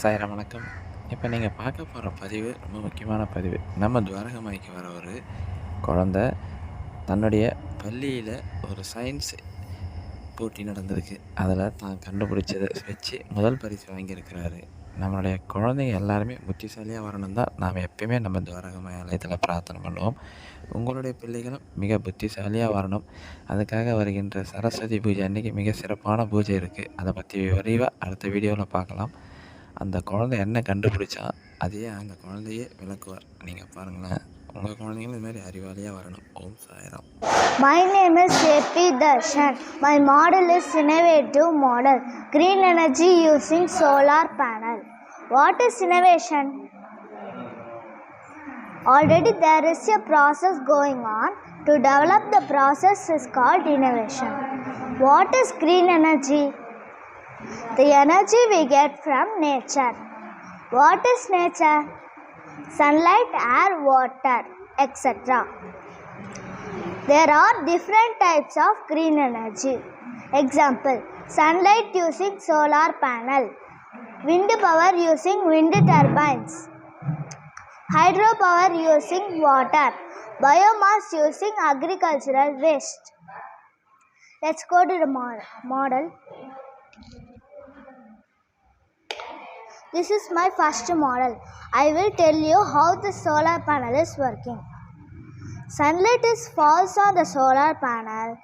சாயிரம் வணக்கம். இப்போ நீங்கள் பார்க்க போகிற பதிவு ரொம்ப முக்கியமான பதிவு. நம்ம துவாரகமாய்க்கு வர ஒரு குழந்த தன்னுடைய பள்ளியில் ஒரு சயின்ஸ் போட்டி நடந்திருக்கு. அதில் தான் கண்டுபிடிச்சதை வச்சு முதல் பரிசு வாங்கியிருக்கிறாரு. நம்மளுடைய குழந்தைங்க எல்லாருமே புத்திசாலியாக வரணும் தான் நாம் எப்பயுமே நம்ம துவாரகமாய் ஆலயத்தில் பிரார்த்தனை பண்ணுவோம். உங்களுடைய பிள்ளைகளும் மிக புத்திசாலியாக வரணும். அதுக்காக வருகின்ற சரஸ்வதி பூஜை அன்றைக்கி மிக சிறப்பான பூஜை இருக்குது அதை பற்றி விரைவாக அடுத்த வீடியோவில் பார்க்கலாம். அந்த குழந்தை என்ன கண்டுபிடிச்சா அதையே அந்த குழந்தையே விளக்குவார் நீங்கள் பாருங்களேன் உங்கள் குழந்தைங்களும் இது மாதிரி அறிவாளியாக வரணும் ஓம் Sairam My name is JP Darshan. My model is innovative model. Green energy using solar panel. What is innovation? Already there is a process going on. To develop the process is called innovation. What is green energy? The energy we get from nature. What is nature? Sunlight, air, water, etc. There are different types of green energy. Example sunlight using solar panel, wind power using wind turbines, hydropower using water, biomass using agricultural waste. Let's go to the model. This is my first model. I will tell you how the solar panel is working. Sunlight is falls on the solar panel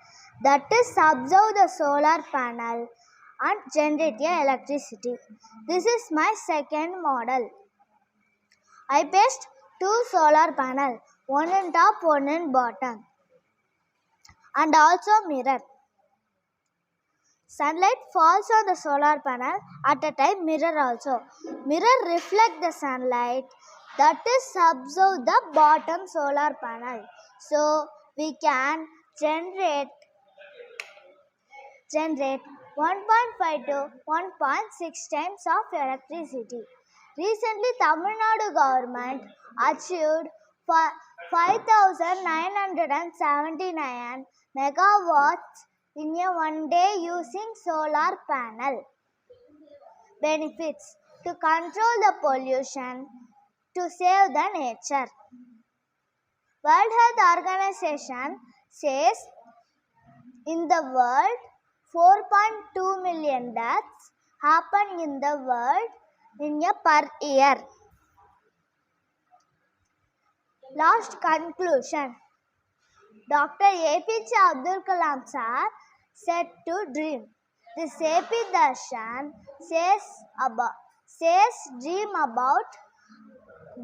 that is absorb the solar panel and generate a electricity. This is my second model. I placed two solar panel, one in top, one in bottom, and also mirror. Sunlight falls on the solar panel at a time mirror also. Mirror reflect the sunlight that is absorb the bottom solar panel. So we can generate generate 1.5 to 1.6 times of electricity. Recently, Tamil Nadu government achieved fi- 5,979 megawatts in a one day using solar panel. Benefits to control the pollution, to save the nature. World Health Organization says in the world 4.2 million deaths happen in the world in a per year. Last conclusion. Dr. APJ Abdul Kalam sir said to dream. The AP Darshan says about says dream about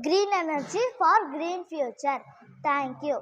green energy for green future. Thank you.